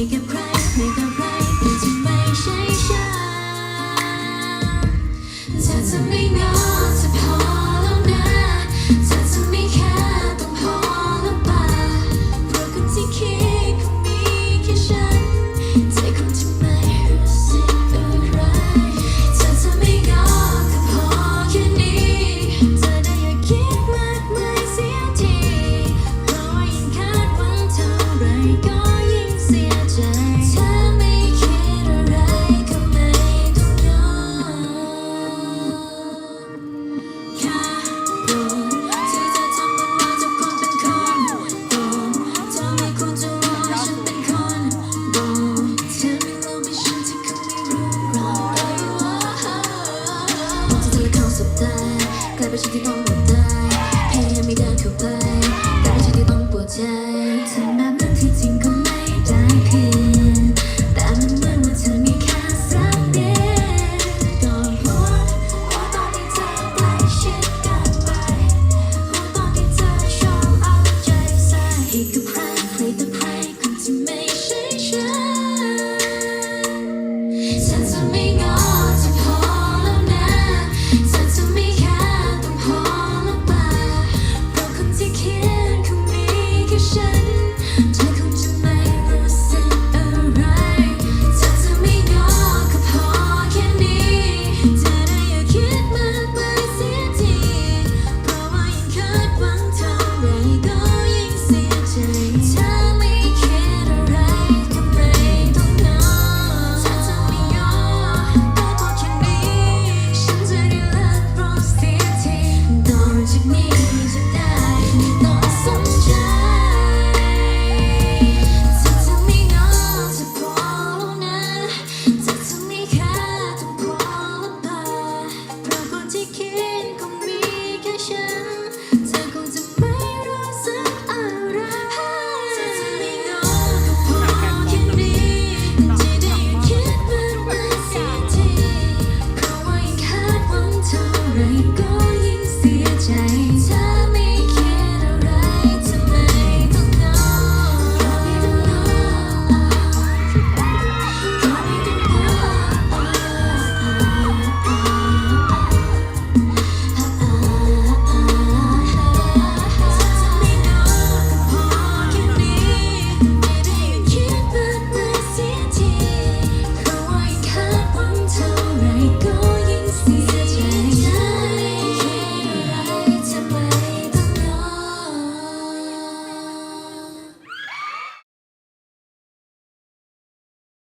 กับใครไม่กับใครแต่จะไมใช่ฉันเธจะไม่งอจะพอแล้นะเธจะไม่แค่ต้องพอแล้ป่ะเพราะคนที่คิดคงมีแค่ฉันใจคงจะไม่รู้สึกอรเธจะไม่งอก็พอแค่นี้เธได้อย่าคิดมากมาเสียทีเพราะยิ่งคาดหวังเท่าไรก็ ฉันที่ต้องหดตาแค่ยังไม่เดินเข้าไป แต่ฉันที่ต้องปวดใจทำแบบนั้งที่จริงก็ไม่ได้เพียงแต่มันเหมือนว่าเธอมีค่าสักนิดก่อนพูว่าตอนที่เธอใกล้ชิดกันไปว่าตอนที่เธอชอบเอาใจใส่ให้กับใคร